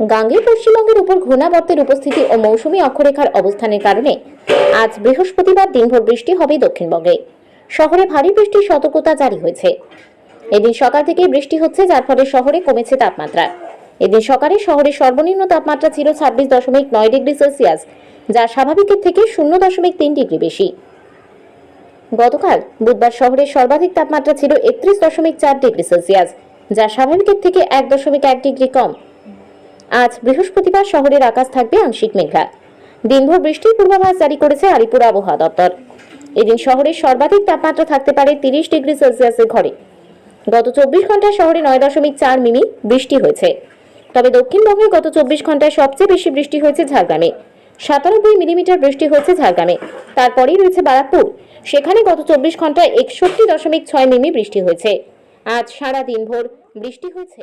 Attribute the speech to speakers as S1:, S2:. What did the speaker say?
S1: গাঙ্গে পশ্চিমবঙ্গের উপর ঘূর্ণাবর্তের উপস্থিতি ও মৌসুমি অক্ষরেখার অবস্থানের কারণে আজ বৃহস্পতিবার দিনভর বৃষ্টি হবে দক্ষিণবঙ্গে। শহরে ভারী বৃষ্টির সতর্কতা জারি হয়েছে। এদিন সকাল থেকে বৃষ্টি হচ্ছে, যার ফলে শহরে কমেছে তাপমাত্রা। এদিন সকালে শহরের সর্বনিম্ন তাপমাত্রা ছিল ছাব্বিশ দশমিক নয় ডিগ্রি সেলসিয়াস, যা স্বাভাবিকের থেকে শূন্য দশমিক তিন ডিগ্রি বেশি। গতকাল বুধবার শহরের সর্বাধিক তাপমাত্রা ছিল একত্রিশ দশমিক চার ডিগ্রি সেলসিয়াস, যা স্বাভাবিকের থেকে এক দশমিক এক ডিগ্রি কম। আজ বৃহস্পতিবার শহরের আকাশ থাকবে আংশিক মেঘলা। দিনভর বৃষ্টির পূর্বাভাস জারি করেছে আলিপুর আবহাওয়া দপ্তর। এদিন শহরের সর্বাধিক তাপমাত্রা থাকতে পারে তিরিশ ডিগ্রি সেলসিয়াসের ঘরে। গত চব্বিশ ঘন্টায় শহরে নয় দশমিক চার মিমি বৃষ্টি হয়েছে। তবে দক্ষিণবঙ্গে গত চব্বিশ ঘন্টায় সবচেয়ে বেশি বৃষ্টি হয়েছে ঝাড়গ্রামে। সাতানব্বই মিলিমিটার বৃষ্টি হয়েছে ঝাড়গ্রামে। তারপরেই রয়েছে বারাকপুর। সেখানে গত চব্বিশ ঘন্টায় একষট্টি দশমিক ছয় মিমি বৃষ্টি হয়েছে। আজ সারা দিনভর বৃষ্টি হয়েছে।